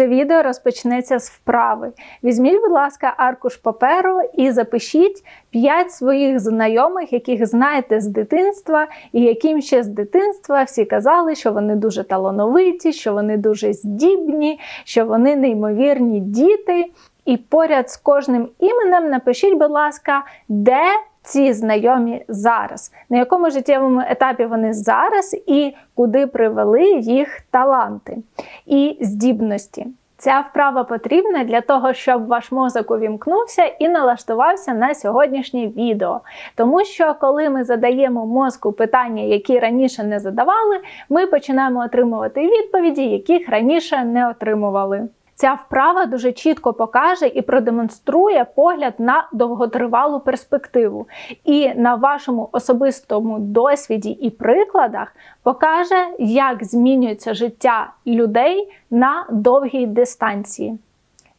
Це відео розпочнеться з вправи. Візьміть, будь ласка, аркуш паперу і запишіть 5 своїх знайомих, яких знаєте з дитинства, і яким ще з дитинства всі казали, що вони дуже талановиті, що вони дуже здібні, що вони неймовірні діти. І поряд з кожним іменем напишіть, будь ласка, де ці знайомі зараз, на якому життєвому етапі вони зараз і куди привели їх таланти і здібності. Ця вправа потрібна для того, щоб ваш мозок увімкнувся і налаштувався на сьогоднішнє відео. Тому що, коли ми задаємо мозку питання, які раніше не задавали, ми починаємо отримувати відповіді, яких раніше не отримували. Ця вправа дуже чітко покаже і продемонструє погляд на довготривалу перспективу. І на вашому особистому досвіді і прикладах покаже, як змінюється життя людей на довгій дистанції.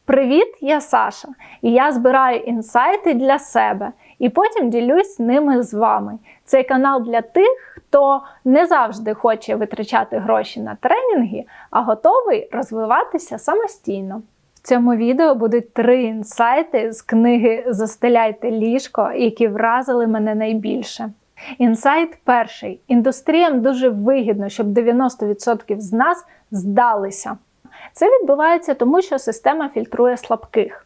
Привіт, я Саша, і я збираю інсайти для себе і потім ділюсь ними з вами. Цей канал для тих, хто не завжди хоче витрачати гроші на тренінги, а готовий розвиватися самостійно. В цьому відео будуть три інсайти з книги Застеляйте ліжко, які вразили мене найбільше. Інсайт перший. Індустріям дуже вигідно, щоб 90% з нас здалися. Це відбувається тому, що система фільтрує слабких.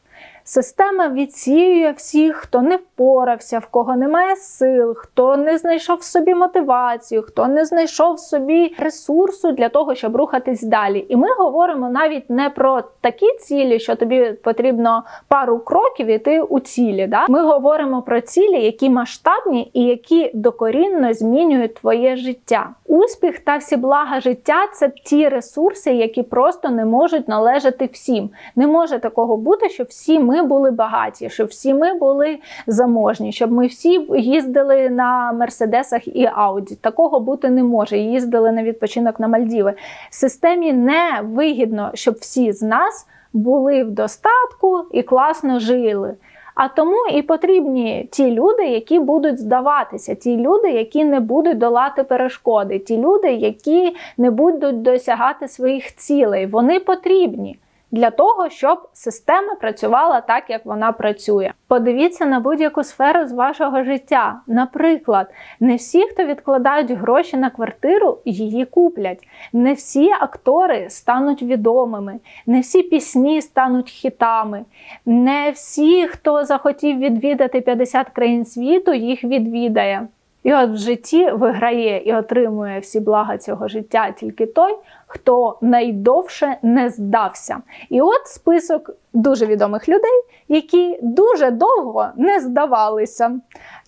Система відсіює всіх, хто не впорався, в кого немає сил, хто не знайшов собі мотивацію, хто не знайшов собі ресурсу для того, щоб рухатись далі. І ми говоримо навіть не про такі цілі, що тобі потрібно пару кроків іти у цілі. Да? Ми говоримо про цілі, які масштабні і які докорінно змінюють твоє життя. Успіх та всі блага життя це ті ресурси, які просто не можуть належати всім. Не може такого бути, що всі ми були багаті, щоб всі ми були заможні, щоб ми всі їздили на мерседесах і ауді. Такого бути не може. Їздили на відпочинок на Мальдіви. Системі не вигідно, щоб всі з нас були в достатку і класно жили. А тому і потрібні ті люди, які будуть здаватися, ті люди, які не будуть долати перешкоди, ті люди, які не будуть досягати своїх цілей. Вони потрібні для того, щоб система працювала так, як вона працює. Подивіться на будь-яку сферу з вашого життя. Наприклад, не всі, хто відкладають гроші на квартиру, її куплять. Не всі актори стануть відомими, не всі пісні стануть хітами, не всі, хто захотів відвідати 50 країн світу, їх відвідає. І от в житті виграє і отримує всі блага цього життя тільки той, хто найдовше не здався. І от список дуже відомих людей, які дуже довго не здавалися.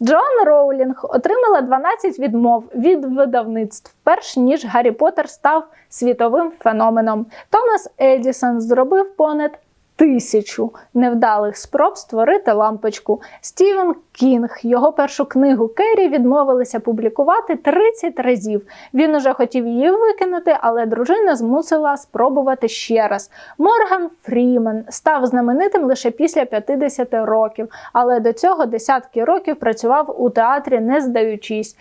Джоан Роулінг отримала 12 відмов від видавництв, перш ніж Гаррі Поттер став світовим феноменом. Томас Едісон зробив понад тисячу невдалих спроб створити лампочку. Стівен Кінг його першу книгу Керрі відмовилися публікувати 30 разів. Він уже хотів її викинути, але дружина змусила спробувати ще раз. Морган Фрімен став знаменитим лише після 50 років, але до цього десятки років працював у театрі, не здаючись.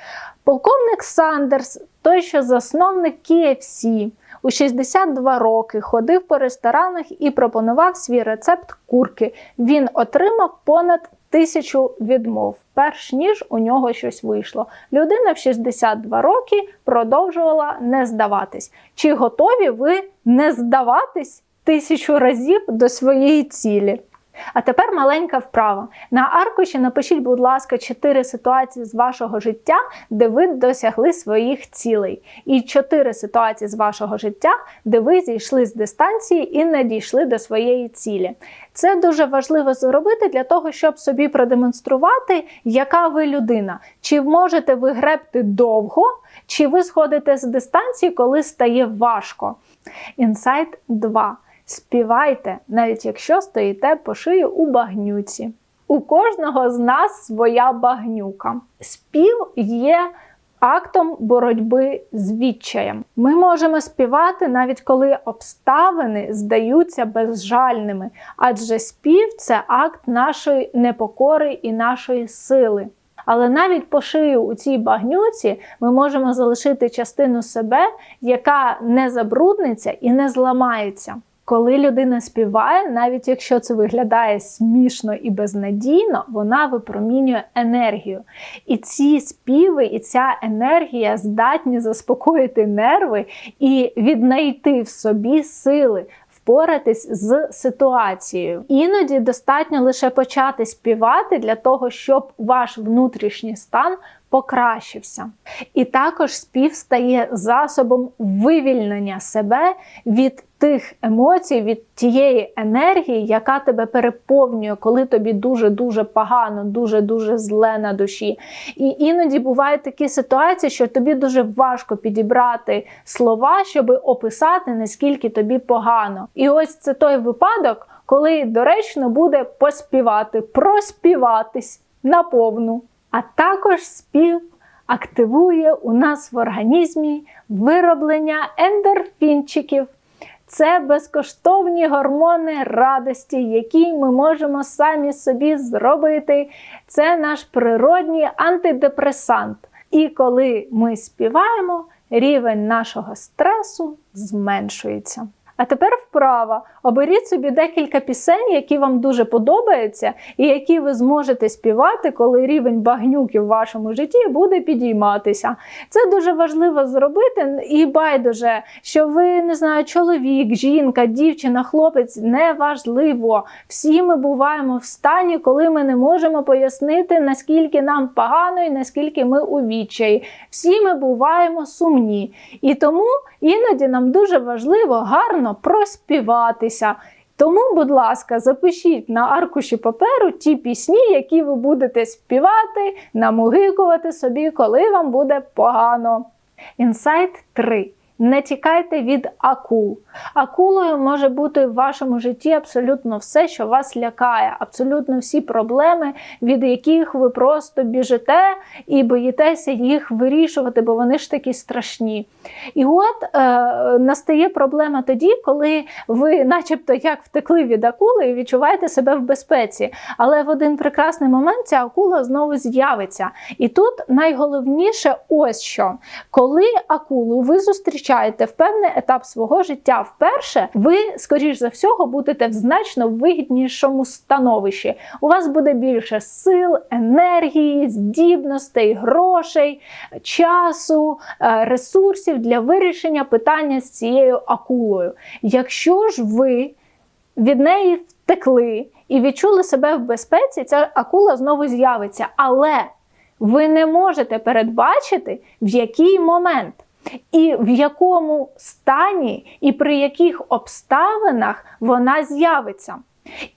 Полковник Сандерс, той, що засновник KFC, у 62 роки ходив по ресторанах і пропонував свій рецепт курки. Він отримав понад тисячу відмов, перш ніж у нього щось вийшло. Людина в 62 роки продовжувала не здаватись. Чи готові ви не здаватись тисячу разів до своєї цілі? А тепер маленька вправа. На аркуші напишіть, будь ласка, чотири ситуації з вашого життя, де ви досягли своїх цілей. І чотири ситуації з вашого життя, де ви зійшли з дистанції і не дійшли до своєї цілі. Це дуже важливо зробити для того, щоб собі продемонструвати, яка ви людина. Чи можете ви гребти довго, чи ви сходите з дистанції, коли стає важко. Інсайт 2. Співайте, навіть якщо стоїте по шию у багнюці. У кожного з нас своя багнюка. Спів є актом боротьби з відчаєм. Ми можемо співати навіть коли обставини здаються безжальними, адже спів це акт нашої непокори і нашої сили. Але навіть по шию у цій багнюці ми можемо залишити частину себе, яка не забрудниться і не зламається. Коли людина співає, навіть якщо це виглядає смішно і безнадійно, вона випромінює енергію. І ці співи, і ця енергія здатні заспокоїти нерви і віднайти в собі сили. Впоратись з ситуацією. Іноді достатньо лише почати співати для того, щоб ваш внутрішній стан покращився. І також спів стає засобом вивільнення себе від тих емоцій, від тієї енергії, яка тебе переповнює, коли тобі дуже-дуже погано, дуже-дуже зле на душі. І іноді бувають такі ситуації, що тобі дуже важко підібрати слова, щоб описати, наскільки тобі погано. І ось це той випадок, коли доречно буде поспівати, проспіватись наповну. А також спів активує у нас в організмі вироблення ендорфінчиків. Це безкоштовні гормони радості, які ми можемо самі собі зробити. Це наш природній антидепресант. І коли ми співаємо, рівень нашого стресу зменшується. А тепер вправа. Оберіть собі декілька пісень, які вам дуже подобаються, і які ви зможете співати, коли рівень багнюки в вашому житті буде підійматися. Це дуже важливо зробити, і байдуже, що ви не знаю, чоловік, жінка, дівчина, хлопець неважливо. Всі ми буваємо в стані, коли ми не можемо пояснити, наскільки нам погано і наскільки ми у відчаї. Всі ми буваємо сумні. І тому іноді нам дуже важливо гарно проспіватися. Тому, будь ласка, запишіть на аркуші паперу ті пісні, які ви будете співати, намугикувати собі, коли вам буде погано. Інсайт 3. Не тікайте від акул. Акулою може бути в вашому житті абсолютно все, що вас лякає, абсолютно всі проблеми, від яких ви просто біжите і боїтеся їх вирішувати, бо вони ж такі страшні. І от е, настає проблема тоді, коли ви, начебто, як втекли від акули і відчуваєте себе в безпеці. Але в один прекрасний момент ця акула знову з'явиться. І тут найголовніше ось що, коли акулу ви зустрічаєте в певний етап свого життя вперше, ви, скоріш за всього, будете в значно вигіднішому становищі. У вас буде більше сил, енергії, здібностей, грошей, часу, е, ресурсів для вирішення питання з цією акулою. Якщо ж ви від неї втекли і відчули себе в безпеці, ця акула знову з'явиться. Але ви не можете передбачити, в який момент. І в якому стані і при яких обставинах вона з'явиться.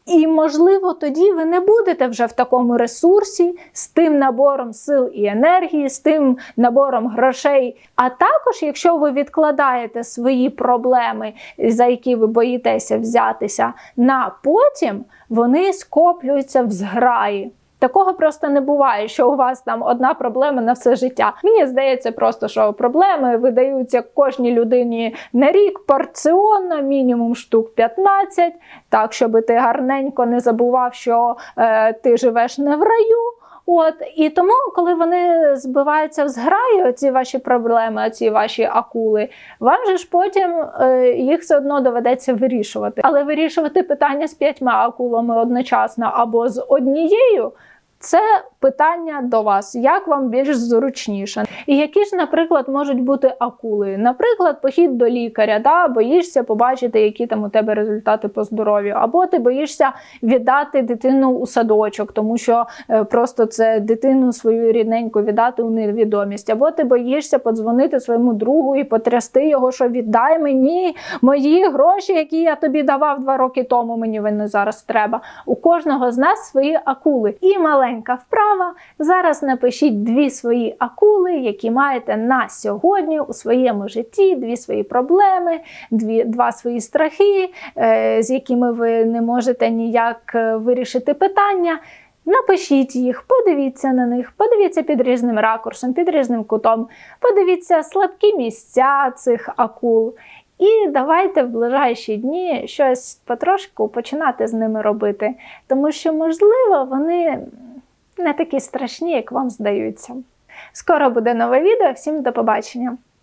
І, можливо, тоді ви не будете вже в такому ресурсі з тим набором сил і енергії, з тим набором грошей. А також, якщо ви відкладаєте свої проблеми, за які ви боїтеся взятися, на потім вони скоплюються в зграї. Такого просто не буває, що у вас там одна проблема на все життя. Мені здається, просто що проблеми видаються кожній людині на рік порціонно, мінімум штук 15, так щоб ти гарненько не забував, що е, ти живеш не в раю. От і тому, коли вони збиваються в зграю, оці ваші проблеми, оці ваші акули, вам же ж потім е, їх все одно доведеться вирішувати. Але вирішувати питання з п'ятьма акулами одночасно або з однією. Це питання до вас, як вам більш зручніше. І які ж, наприклад, можуть бути акули? Наприклад, похід до лікаря, да, боїшся побачити, які там у тебе результати по здоров'ю, або ти боїшся віддати дитину у садочок, тому що е, просто це дитину свою рідненьку віддати у невідомість, або ти боїшся подзвонити своєму другу і потрясти його, що віддай мені мої гроші, які я тобі давав два роки тому. Мені вони зараз треба. У кожного з нас свої акули. І маленька вправа. Зараз напишіть дві свої акули, які маєте на сьогодні у своєму житті, дві свої проблеми, дві, два свої страхи, е, з якими ви не можете ніяк е, вирішити питання. Напишіть їх, подивіться на них, подивіться під різним ракурсом, під різним кутом, подивіться слабкі місця цих акул. І давайте в ближайші дні щось потрошку починати з ними робити. Тому що, можливо, вони не такі страшні, як вам здаються. Скоро буде нове відео. Всім до побачення!